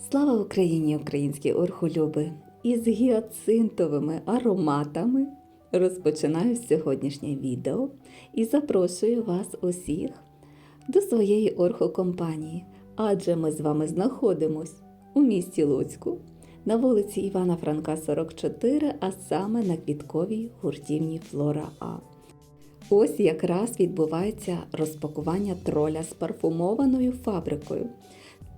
Слава Україні, українські орхолюби! Із гіацинтовими ароматами розпочинаю сьогоднішнє відео і запрошую вас усіх до своєї орхокомпанії, адже ми з вами знаходимось у місті Луцьку на вулиці Івана Франка, 44, а саме на квітковій гуртівні Флора А. Ось якраз відбувається розпакування троля з парфумованою фабрикою.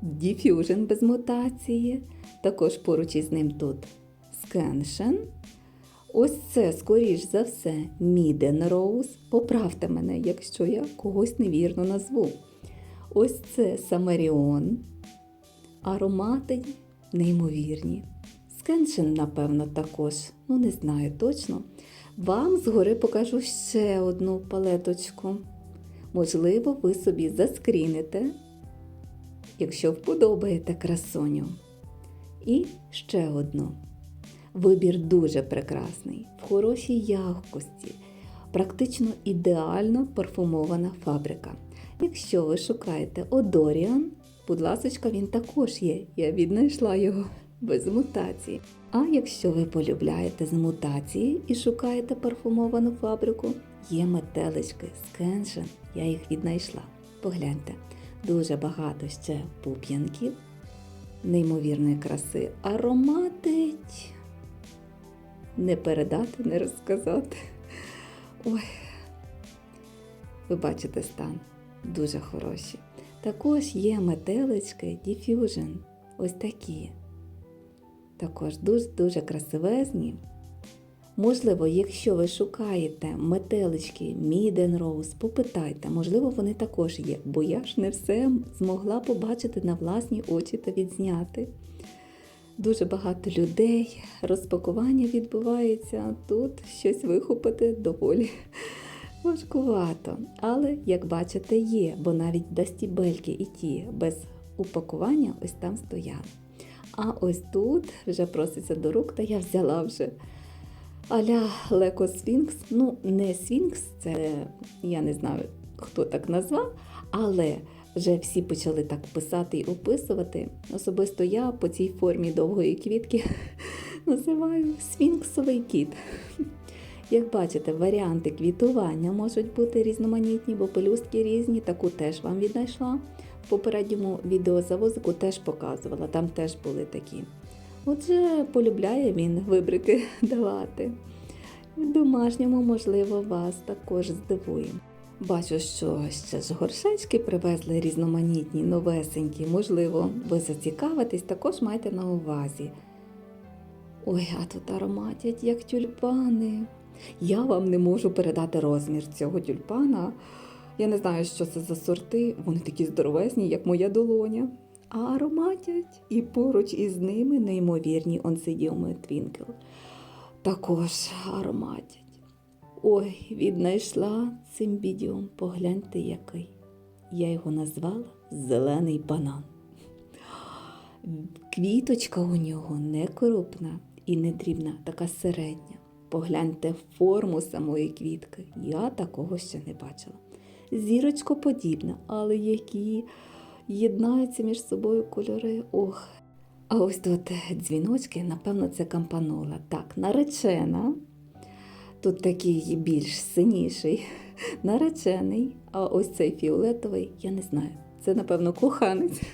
Diffusion без мутації. Також поруч із ним тут Scansion. Ось це, скоріш за все, Miden Rose. Поправте мене, якщо я когось невірно назву. Ось це Самаріон. Аромати неймовірні. Скеншин, напевно, також. Ну, не знаю точно. Вам згори покажу ще одну палеточку. Можливо, ви собі заскріните, якщо вподобаєте красуню. І ще одну. Вибір дуже прекрасний, в хорошій якості, практично ідеально парфумована фабрика. Якщо ви шукаєте Одоріан, будь ласка, він також є. Я віднайшла його без мутації. А якщо ви полюбляєте з мутації і шукаєте парфумовану фабрику, є метелички Скеншен, я їх віднайшла. Погляньте, дуже багато ще пуп'янків, неймовірної краси, ароматить. Не передати, не розказати. Ой, ви бачите стан, дуже хороші. Також є метелички Diffusion, ось такі. Також дуже-дуже красивезні. Можливо, якщо ви шукаєте метелички Miden Rose, попитайте, можливо, вони також є, бо я ж не все змогла побачити на власні очі та відзняти. Дуже багато людей, розпакування відбувається, тут щось вихопити доволі важкувато. Але, як бачите, є, бо навіть дастібельки і ті без упакування ось там стояли. А ось тут вже проситься до рук, та я взяла вже аля Леко Сфінкс. Ну, не Сфінкс, це я не знаю, хто так назвав, але вже всі почали так писати і описувати. Особисто я по цій формі довгої квітки називаю сфінксовий кіт. Як бачите, варіанти квітування можуть бути різноманітні, бо пелюстки різні, таку теж вам віднайшла. В попередньому відеозавозику теж показувала, там теж були такі. Отже, полюбляє він вибрики давати. В домашньому, можливо, вас також здивує. Бачу, що ще ж горшечки привезли різноманітні, новесенькі. Можливо, ви зацікавитесь, також майте на увазі. Ой, а тут ароматять, як тюльпани. Я вам не можу передати розмір цього тюльпана. Я не знаю, що це за сорти. Вони такі здоровезні, як моя долоня. Ароматять і поруч із ними неймовірні онсидіуми твінкл. Також ароматять. Ой, віднайшла цимбідіум, погляньте який. Я його назвала зелений банан. Квіточка у нього не крупна і не дрібна, така середня. Погляньте форму самої квітки. Я такого ще не бачила. Зірочкоподібна, але які єднаються між собою кольори. Ох. А ось тут дзвіночки, напевно, це кампанола. Так, наречена. Тут такий більш синіший, наречений, а ось цей фіолетовий, я не знаю. Це, напевно, коханець.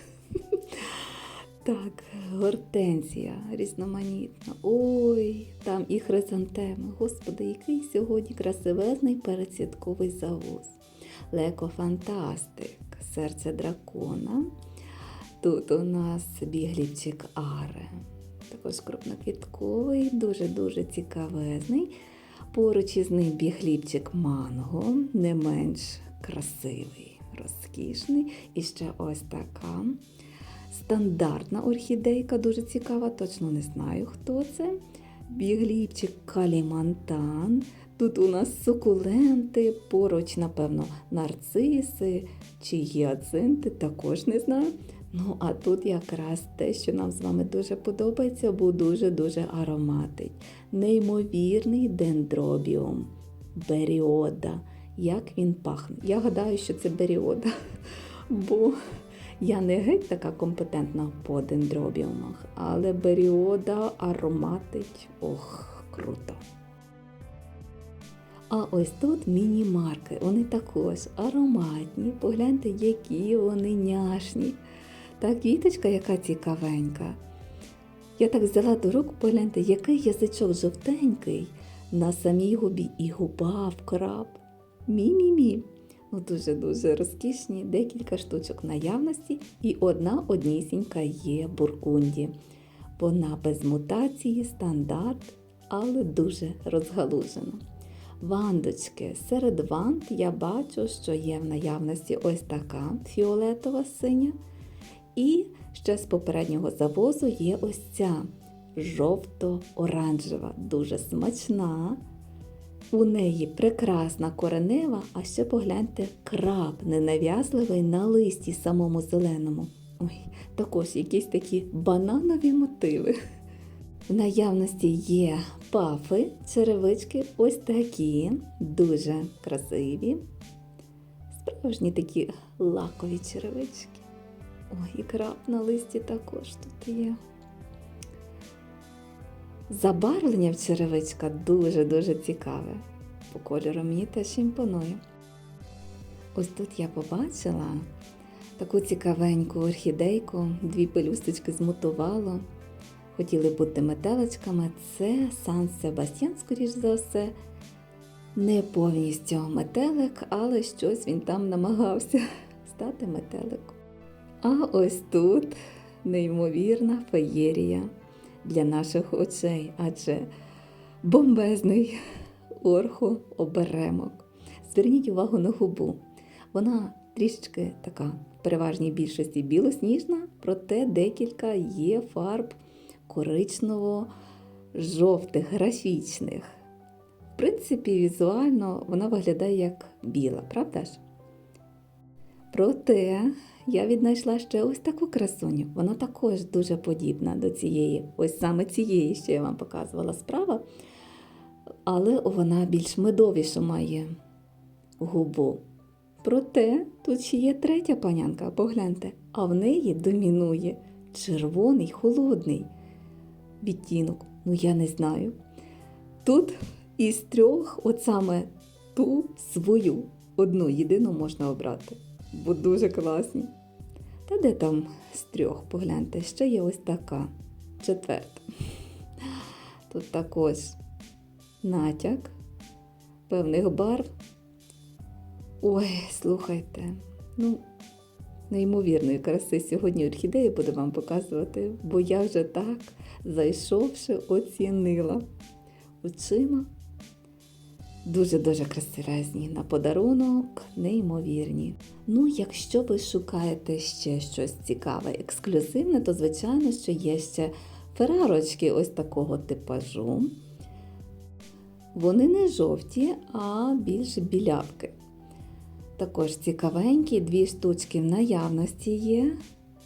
Так, гортензія різноманітна. Ой, там і хризантеми. Господи, який сьогодні красивезний передсвятковий завоз. Леко Фантастик, серце дракона. Тут у нас біглівчик Аре. Також крупноквітковий, дуже-дуже цікавезний. Поруч із ним біглівчик Манго, не менш красивий, розкішний. І ще ось така. Стандартна орхідейка, дуже цікава, точно не знаю, хто це. Біглівчик Калімантан. Тут у нас сукуленти, поруч, напевно, нарциси чи гіацинти, також не знаю. Ну, а тут якраз те, що нам з вами дуже подобається, бо дуже-дуже ароматить. Неймовірний дендробіум, беріода. Як він пахне? Я гадаю, що це беріода, бо Я не геть така компетентна по дендробіумах, але беріода ароматить. Ох, круто. А ось тут міні-марки. Вони також ароматні. Погляньте, які вони няшні. Та квіточка, яка цікавенька. Я так взяла до рук, погляньте, який язичок жовтенький на самій губі і губа в краб. Мі-мі-мі. Ну, дуже-дуже розкішні, декілька штучок наявності, і одна однісінька є буркунді. Вона без мутації, стандарт, але дуже розгалужена. Вандочки. Серед ванд я бачу, що є в наявності ось така фіолетова синя. І ще з попереднього завозу є ось ця жовто-оранжева, дуже смачна. У неї прекрасна коренева, а ще погляньте краб ненав'язливий на листі самому зеленому. Ой, також якісь такі бананові мотиви. В наявності є пафи, черевички ось такі, дуже красиві. Справжні такі лакові черевички. Ой, і краб на листі також тут є. Забарвлення в черевичка дуже-дуже цікаве. По кольору мені теж імпонує. Ось тут я побачила таку цікавеньку орхідейку, дві пелюсточки змутувало. Хотіли бути метеличками. Це Сан Себастьян, скоріш за все. Не повністю метелик, але щось він там намагався стати метеликом. А ось тут неймовірна феєрія для наших очей, адже бомбезний орхо-оберемок. Зверніть увагу на губу. Вона трішечки така, в переважній більшості білосніжна, проте декілька є фарб коричнево-жовтих, графічних. В принципі, візуально вона виглядає як біла, правда ж? Проте я віднайшла ще ось таку красуню. Вона також дуже подібна до цієї, ось саме цієї, що я вам показувала справа. Але вона більш медовішу має губу. Проте тут ще є третя панянка, погляньте, а в неї домінує червоний холодний відтінок. Ну, я не знаю. Тут із трьох, от саме ту свою, одну єдину можна обрати бо дуже класні. Та де там з трьох, погляньте, ще є ось така четверта. Тут також натяк певних барв. Ой, слухайте, ну, неймовірної краси сьогодні орхідеї буду вам показувати, бо я вже так, зайшовши, оцінила очима. Дуже-дуже красивезні на подарунок, неймовірні. Ну, якщо ви шукаєте ще щось цікаве, ексклюзивне, то, звичайно, що є ще ферарочки ось такого типажу. Вони не жовті, а більш білявки. Також цікавенькі, дві штучки в наявності є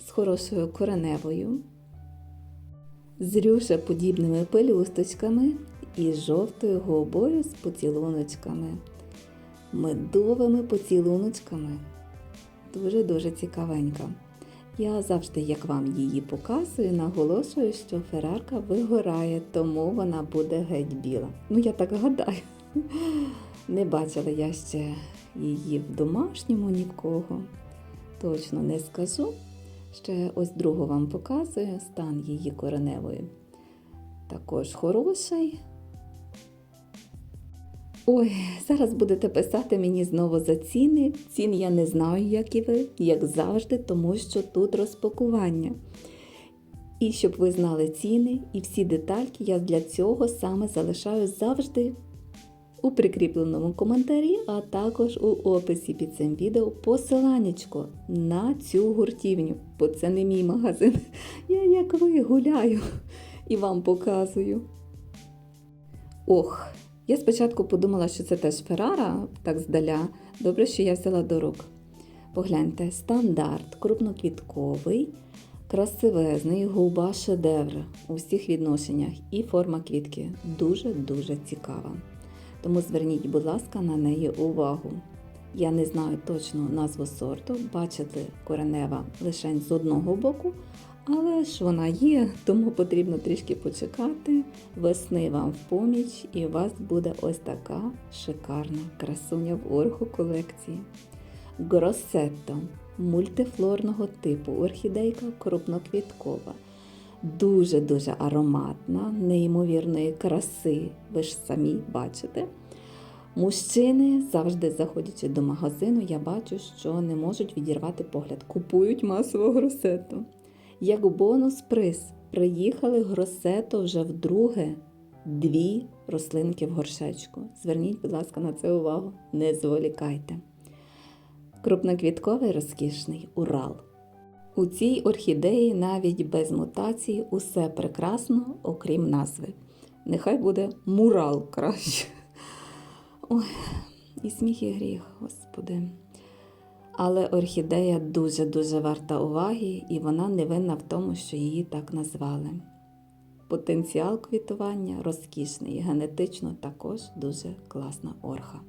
з хорошою кореневою, з рюшеподібними пелюсточками і жовтою губою з поцілуночками, медовими поцілуночками. Дуже-дуже цікавенька. Я завжди, як вам її показую, наголошую, що ферарка вигорає, тому вона буде геть біла. Ну, я так гадаю. Не бачила я ще її в домашньому ні в кого. Точно не скажу. Ще ось другу вам показую стан її кореневої. Також хороший, Ой, зараз будете писати мені знову за ціни. Цін я не знаю, як і ви, як завжди, тому що тут розпакування. І щоб ви знали ціни і всі детальки, я для цього саме залишаю завжди у прикріпленому коментарі, а також у описі під цим відео посиланнячко на цю гуртівню, бо це не мій магазин. Я як ви гуляю і вам показую. Ох! Я спочатку подумала, що це теж Феррара, так здаля. Добре, що я взяла до рук. Погляньте, стандарт, крупноквітковий, красивезний, губа шедевр у всіх відношеннях і форма квітки дуже-дуже цікава. Тому зверніть, будь ласка, на неї увагу. Я не знаю точну назву сорту, бачите коренева лише з одного боку, але ж вона є, тому потрібно трішки почекати. Весни вам в поміч, і у вас буде ось така шикарна красуня в орху колекції. Гросетто мультифлорного типу орхідейка крупноквіткова. Дуже-дуже ароматна, неймовірної краси, ви ж самі бачите. Мужчини, завжди заходячи до магазину, я бачу, що не можуть відірвати погляд. Купують масово гросету. Як бонус приз, приїхали гросето вже вдруге дві рослинки в горшечку. Зверніть, будь ласка, на це увагу, не зволікайте. Крупноквітковий розкішний Урал. У цій орхідеї навіть без мутації усе прекрасно, окрім назви. Нехай буде мурал краще. Ой, і сміх, і гріх, господи. Але орхідея дуже-дуже варта уваги, і вона не винна в тому, що її так назвали. Потенціал квітування розкішний, генетично також дуже класна орха.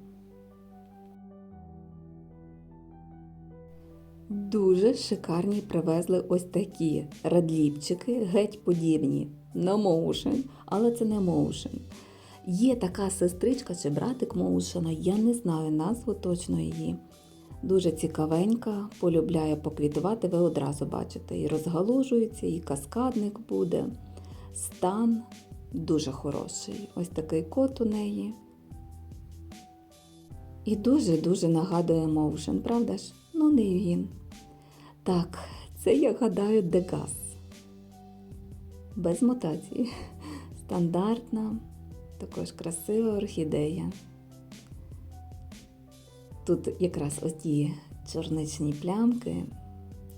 Дуже шикарні привезли ось такі радліпчики, геть подібні на моушен, але це не моушен. Є така сестричка чи братик моушена, я не знаю назву точно її. Дуже цікавенька, полюбляє поквітувати, ви одразу бачите. І розгалужується, і каскадник буде. Стан дуже хороший. Ось такий кот у неї. І дуже-дуже нагадує моушен, правда ж? Ну, не він. Так, це, я гадаю, Дегас. Без мутації. Стандартна, також красива орхідея. Тут якраз ось ті чорничні плямки.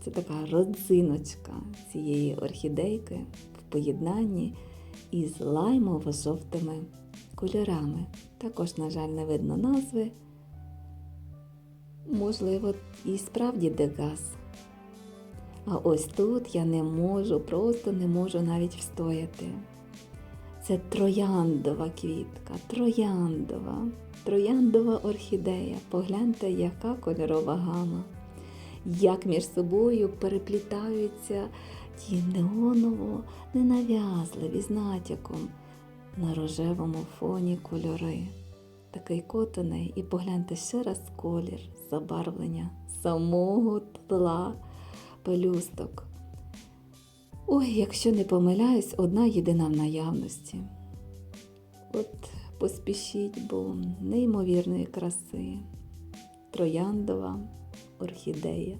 Це така родзиночка цієї орхідейки в поєднанні із лаймово-жовтими кольорами. Також, на жаль, не видно назви. Можливо, і справді Дегас. А ось тут я не можу, просто не можу навіть встояти. Це трояндова квітка, трояндова, трояндова орхідея. Погляньте, яка кольорова гама, як між собою переплітаються ті неоново ненав'язливі з натяком на рожевому фоні кольори. Такий котоний, і погляньте ще раз колір, забарвлення самого тла пелюсток. Ой, якщо не помиляюсь, одна єдина в наявності. От поспішіть, бо неймовірної краси. Трояндова орхідея.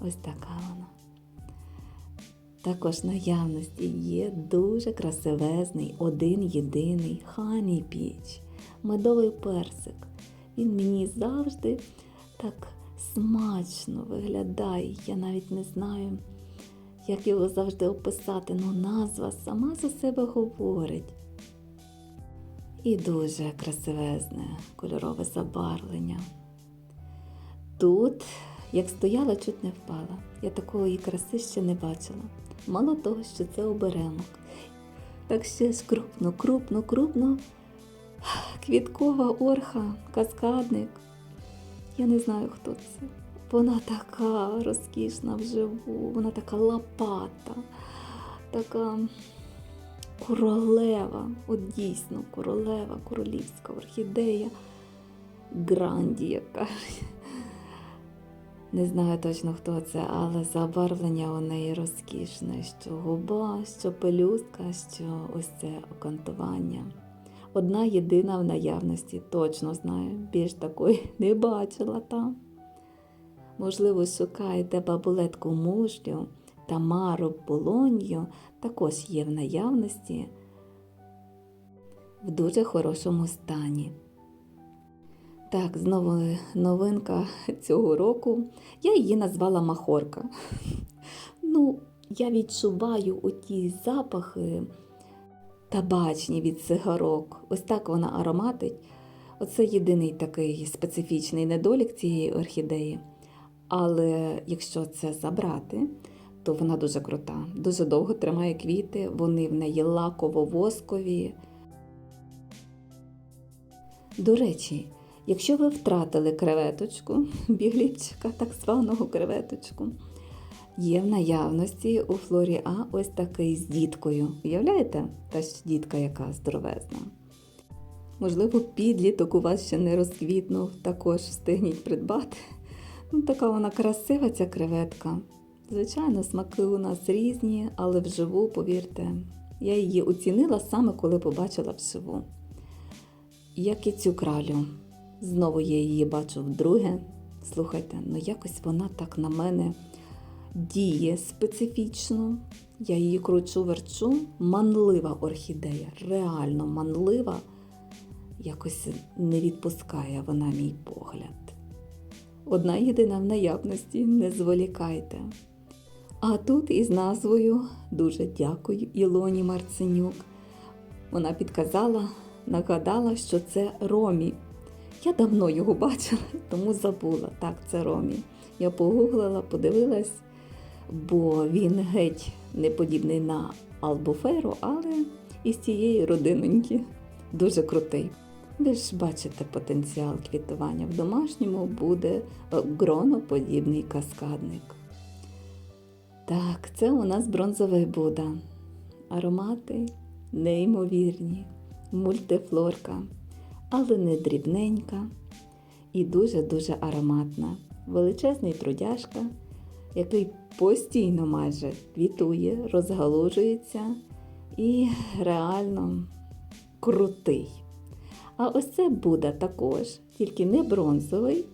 Ось така вона. Також наявності є дуже красивезний, один єдиний хані піч, медовий персик. Він мені завжди так смачно виглядає. Я навіть не знаю, як його завжди описати, ну назва сама за себе говорить. І дуже красивезне кольорове забарвлення. Тут, як стояла, чуть не впала. Я такої краси ще не бачила. Мало того, що це оберемок. Так ще ж крупно, крупно, крупно. Квіткова орха, каскадник. Я не знаю, хто це. Вона така розкішна вживу, вона така лопата, така королева, от дійсно королева, королівська орхідея, гранді, як кажуть. Не знаю точно, хто це, але забарвлення у неї розкішне, що губа, що пелюстка, що ось це окантування. Одна єдина в наявності, точно знаю, більш такої не бачила там. Можливо, шукаєте бабулетку мужлю, тамару полонью, також є в наявності в дуже хорошому стані. Так, знову новинка цього року. Я її назвала Махорка. Ну, я відчуваю оті запахи табачні від цигарок. Ось так вона ароматить. Оце єдиний такий специфічний недолік цієї орхідеї. Але якщо це забрати, то вона дуже крута. Дуже довго тримає квіти, вони в неї лаково-воскові. До речі, Якщо ви втратили креветочку, бігліпчика, так званого креветочку, є в наявності у флорі А ось такий з діткою. Уявляєте? Та ж дітка, яка здоровезна. Можливо, підліток у вас ще не розквітнув, також встигніть придбати. Ну, така вона красива, ця креветка. Звичайно, смаки у нас різні, але вживу, повірте, я її оцінила саме коли побачила вживу. Як і цю кралю. Знову я її бачу вдруге. Слухайте, ну якось вона так на мене діє специфічно. Я її кручу верчу. Манлива орхідея, реально манлива. Якось не відпускає вона мій погляд. Одна єдина в наявності, не зволікайте. А тут із назвою дуже дякую Ілоні Марценюк. Вона підказала, нагадала, що це Ромі. Я давно його бачила, тому забула. Так, це Ромі. Я погуглила, подивилась, бо він геть не подібний на Албуферу, але із цієї родиноньки. Дуже крутий. Ви ж бачите потенціал квітування в домашньому буде гроноподібний каскадник. Так, це у нас бронзовий Будда. Аромати неймовірні, мультифлорка, але не дрібненька і дуже-дуже ароматна. Величезний трудяшка, який постійно майже квітує, розгалужується і реально крутий. А ось це Будда також, тільки не бронзовий,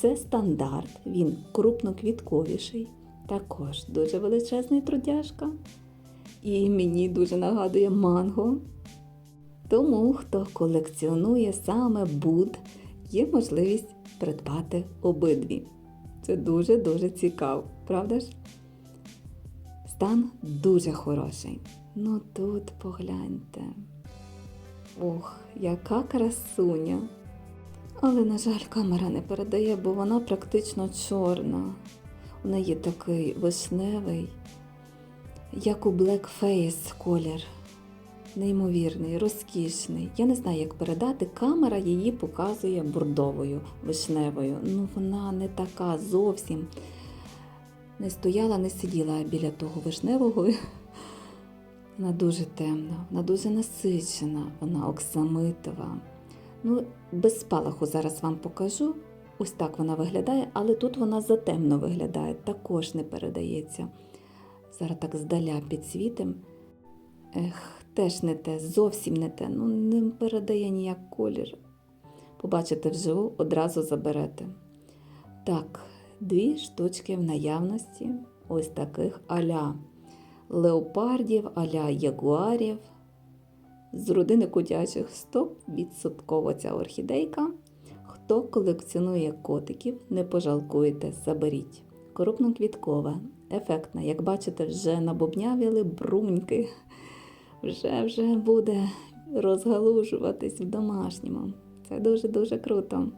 це стандарт, він крупноквітковіший. Також дуже величезний трудяшка. І мені дуже нагадує манго. Тому, хто колекціонує саме буд, є можливість придбати обидві. Це дуже-дуже цікаво, правда ж? Стан дуже хороший. Ну тут погляньте. Ох, яка красуня! Але, на жаль, камера не передає, бо вона практично чорна. У неї такий вишневий, як у Blackface колір. Неймовірний, розкішний. Я не знаю, як передати. Камера її показує бордовою, вишневою. Ну, вона не така зовсім. Не стояла, не сиділа біля того вишневого. Вона дуже темна, вона дуже насичена, вона оксамитова. Ну, без спалаху зараз вам покажу. Ось так вона виглядає, але тут вона затемно виглядає, також не передається. Зараз так здаля підсвітим. Ех, теж не те, зовсім не те. Ну, не передає ніяк колір. Побачите вживу, одразу заберете. Так, дві штучки в наявності, ось таких аля леопардів, аля ягуарів. З родини котячих 100% ця орхідейка. Хто колекціонує котиків, не пожалкуйте, заберіть. Крупноквіткова, ефектна. Як бачите, вже набобнявіли бруньки. Вже вже буде розгалужуватись в домашньому. Це дуже-дуже круто.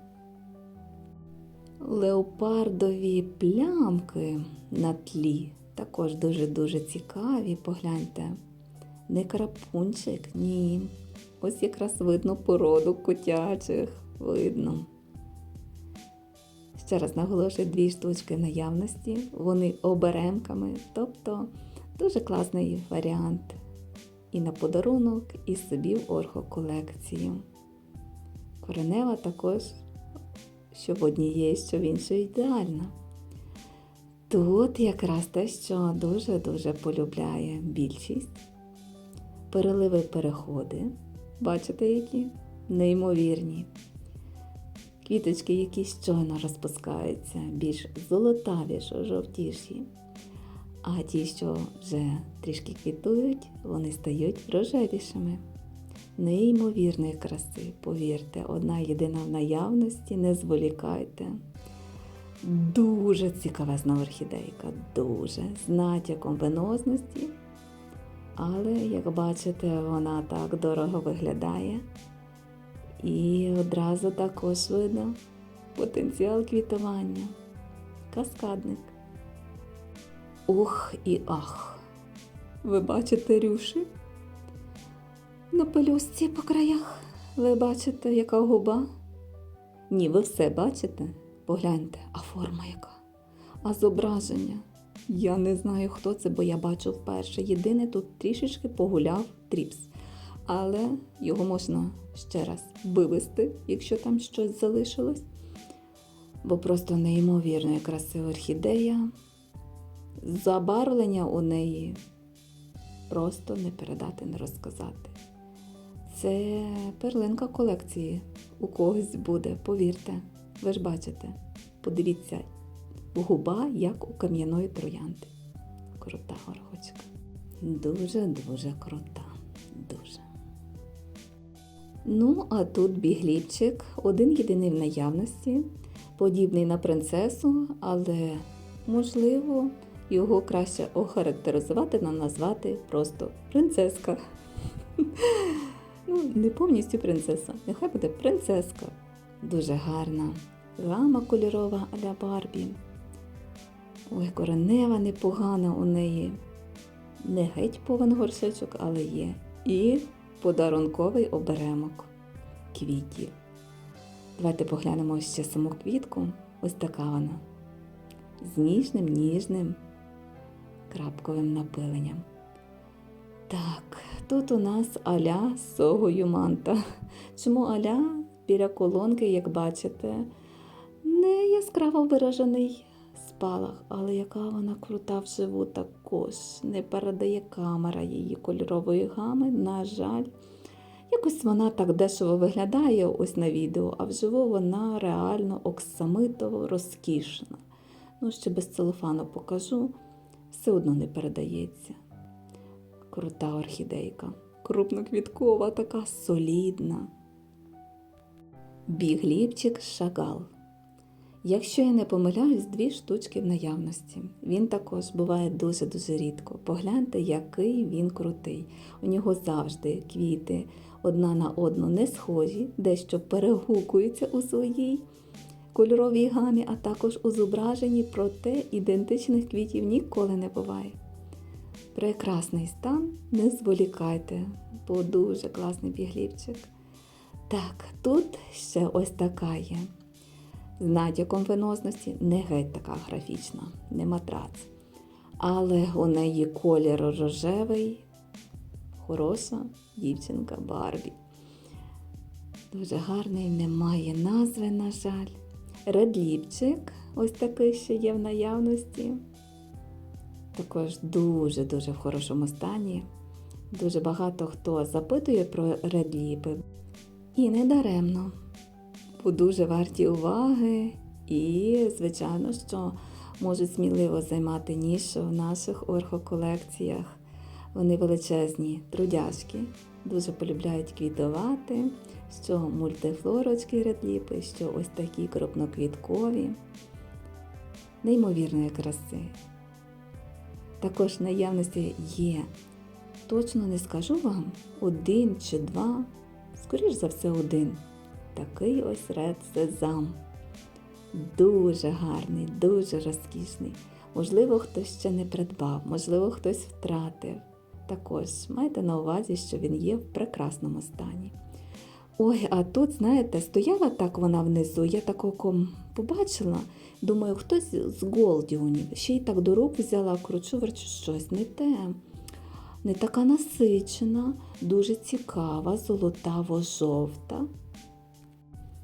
Леопардові плямки на тлі також дуже-дуже цікаві, погляньте. Не крапунчик, ні. Ось якраз видно породу котячих. Видно. Ще раз наголошую дві штучки наявності, вони оберемками, тобто дуже класний варіант. І на подарунок, і собі в орхоколекцію. Коренева також, що в одній є, що в іншій ідеальна. Тут якраз те, що дуже-дуже полюбляє більшість. Переливи переходи. Бачите, які? Неймовірні. Квіточки, які щойно розпускаються, більш золотавіші, жовтіші. А ті, що вже трішки квітують, вони стають рожевішими. Неймовірної краси, повірте, одна єдина в наявності, не зволікайте. Дуже цікавезна орхідейка, дуже з натяком венозності. Але, як бачите, вона так дорого виглядає. І одразу також видно потенціал квітування. Каскадник. Ух і ах! Ви бачите рюші? На пелюстці по краях. Ви бачите, яка губа? Ні, ви все бачите? Погляньте, а форма яка? А зображення? Я не знаю, хто це, бо я бачу вперше. Єдине тут трішечки погуляв тріпс. Але його можна ще раз вивести, якщо там щось залишилось. Бо просто неймовірної краси орхідея. Забарвлення у неї просто не передати, не розказати. Це перлинка колекції. У когось буде, повірте. Ви ж бачите. Подивіться, губа, як у кам'яної троянди. Крута горгочка. Дуже-дуже крута. Дуже. Ну, а тут бігліпчик, один єдиний в наявності, подібний на принцесу, але, можливо, його краще охарактеризувати нам назвати просто принцеска. Ну, не повністю принцеса, нехай буде принцеска. Дуже гарна. Гама кольорова а-ля Барбі. Ой, коренева непогана у неї. Не геть повен горшечок, але є. І подарунковий оберемок квітів. Давайте поглянемо ще саму квітку. Ось така вона. З ніжним, ніжним крапковим напиленням. Так, тут у нас аля з согою манта. Чому аля біля колонки, як бачите, не яскраво виражений спалах, але яка вона крута вживу також. Не передає камера її кольорової гами. На жаль, якось вона так дешево виглядає ось на відео, а вживу вона реально оксамитово розкішна. Ну, ще без целофану покажу, все одно не передається. Крута орхідейка. Крупноквіткова, така солідна. Бігліпчик шагал. Якщо я не помиляюсь, дві штучки в наявності. Він також буває дуже-дуже рідко. Погляньте, який він крутий. У нього завжди квіти одна на одну не схожі, дещо перегукуються у своїй кольоровій гамі, а також у зображенні, проте ідентичних квітів ніколи не буває. Прекрасний стан, не зволікайте, бо дуже класний біглівчик. Так, тут ще ось така є. З натяком венозності не геть така графічна, не матрац. Але у неї колір рожевий, хороша дівчинка Барбі. Дуже гарний, немає назви, на жаль. Редліпчик, ось такий ще є в наявності. Також дуже-дуже в хорошому стані. Дуже багато хто запитує про редліпи. І не даремно, бо дуже варті уваги і, звичайно, що можуть сміливо займати нішу в наших орхоколекціях. Вони величезні, трудяшки, дуже полюбляють квітувати, що мультифлорочки редліпи, що ось такі крупноквіткові, неймовірної краси. Також наявності є, точно не скажу вам, один чи два, скоріш за все, один. Такий ось ред сезам. Дуже гарний, дуже розкішний. Можливо, хтось ще не придбав, можливо, хтось втратив. Також майте на увазі, що він є в прекрасному стані. Ой, а тут, знаєте, стояла так вона внизу, я такого побачила. Думаю, хтось з голдіонів. Ще й так до рук взяла, кручу, верчу щось не те. Не така насичена, дуже цікава, золотаво-жовта.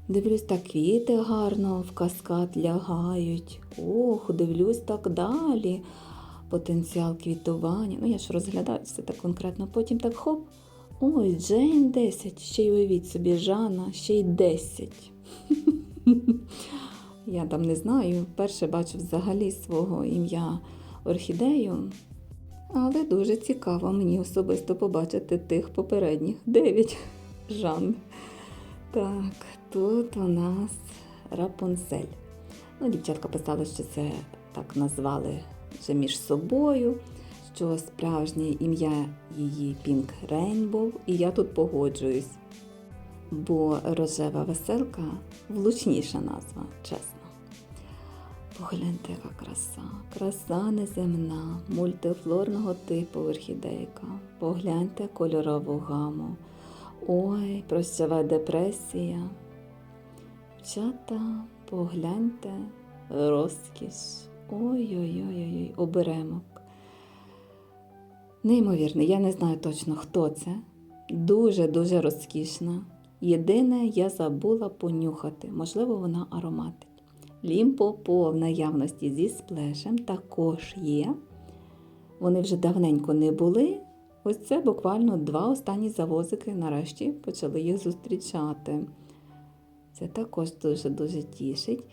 Дивлюсь, так квіти гарно в каскад лягають. Ох, дивлюсь так далі. Потенціал квітування. Ну, я ж розглядаю все так конкретно. Потім так хоп. Ой, Джейн 10. Ще й уявіть собі, Жана, ще й 10. Я там не знаю, вперше бачу взагалі свого ім'я орхідею. Але дуже цікаво мені особисто побачити тих попередніх 9 Жан. Так, тут у нас Рапунцель. Ну, дівчатка писали, що це так назвали вже між собою, що справжнє ім'я її Pink Rainbow, і я тут погоджуюсь. Бо рожева веселка влучніша назва, чесно. Погляньте, яка краса, краса неземна, мультифлорного типу орхідейка. Погляньте кольорову гаму. Ой, прощава депресія. Дівчата, погляньте, розкіш. Ой-ой-ой, оберемок. Неймовірний, я не знаю точно, хто це. Дуже-дуже розкішна. Єдине, я забула понюхати, можливо, вона ароматить. Лімпопо в наявності зі сплешем також є. Вони вже давненько не були. Ось це буквально два останні завозики нарешті почали їх зустрічати. Це також дуже-дуже тішить.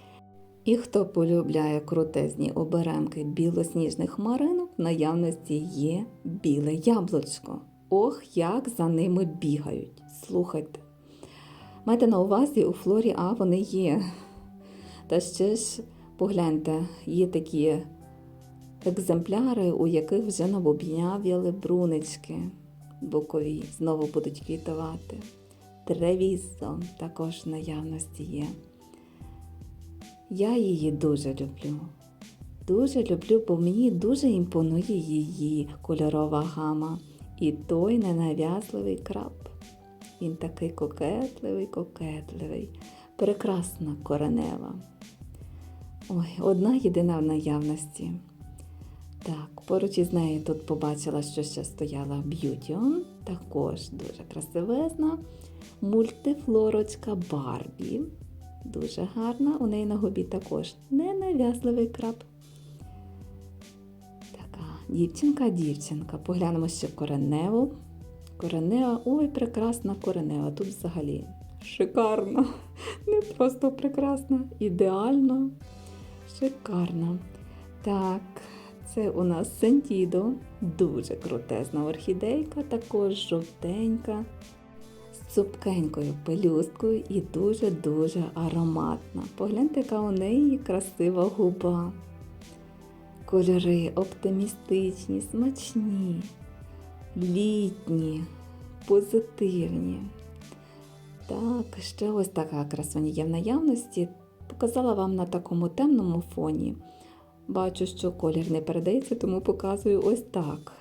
І хто полюбляє крутезні оберемки білосніжних хмаринок, в наявності є біле яблучко. Ох, як за ними бігають. Слухайте. Майте на увазі, у флорі А вони є. Та ще ж погляньте, є такі екземпляри, у яких вже набобнявіли брунички бокові, знову будуть квітувати. Тревізо також в наявності є. Я її дуже люблю. Дуже люблю, бо мені дуже імпонує її кольорова гама. І той ненав'язливий краб. Він такий кокетливий, кокетливий, прекрасна коренева. Ой, одна єдина в наявності. Так, поруч із нею тут побачила, що ще стояла Б'ютіон, також дуже красивезна. Мультифлорочка Барбі. Дуже гарна. У неї на губі також ненав'язливий краб. Така дівчинка-дівчинка. Поглянемо ще кореневу. Коренева, ой, прекрасна коренева. Тут взагалі шикарно. Не просто прекрасна, ідеально, шикарно. Так, це у нас Сентідо, дуже крутезна орхідейка, також жовтенька, цупкенькою пелюсткою і дуже-дуже ароматна. Погляньте, яка у неї красива губа. Кольори оптимістичні, смачні, літні, позитивні. Так, ще ось така красуня є в наявності. Показала вам на такому темному фоні. Бачу, що колір не передається, тому показую ось так.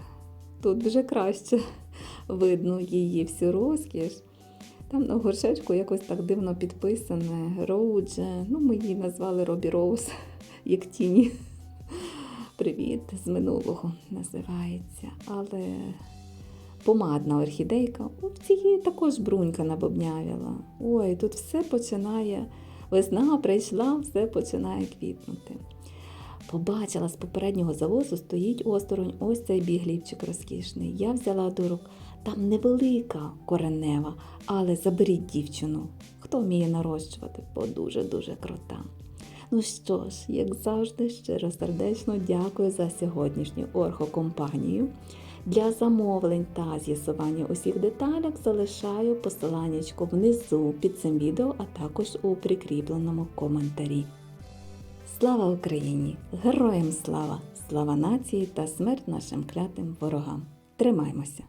Тут вже краще видно її всю розкіш. Там на горшечку якось так дивно підписане Роудже. Ну, ми її назвали Робі Роуз, як тіні. Привіт з минулого називається. Але помадна орхідейка. У цієї також брунька набобнявіла. Ой, тут все починає. Весна прийшла, все починає квітнути. Побачила з попереднього завозу стоїть осторонь ось цей біглівчик розкішний. Я взяла до рук. Там невелика коренева, але заберіть дівчину. Хто вміє нарощувати, бо дуже-дуже крута. Ну що ж, як завжди, щиро сердечно дякую за сьогоднішню орхокомпанію. Для замовлень та з'ясування усіх деталях залишаю посиланнячко внизу під цим відео, а також у прикріпленому коментарі. Слава Україні! Героям слава! Слава нації та смерть нашим клятим ворогам! Тримаймося!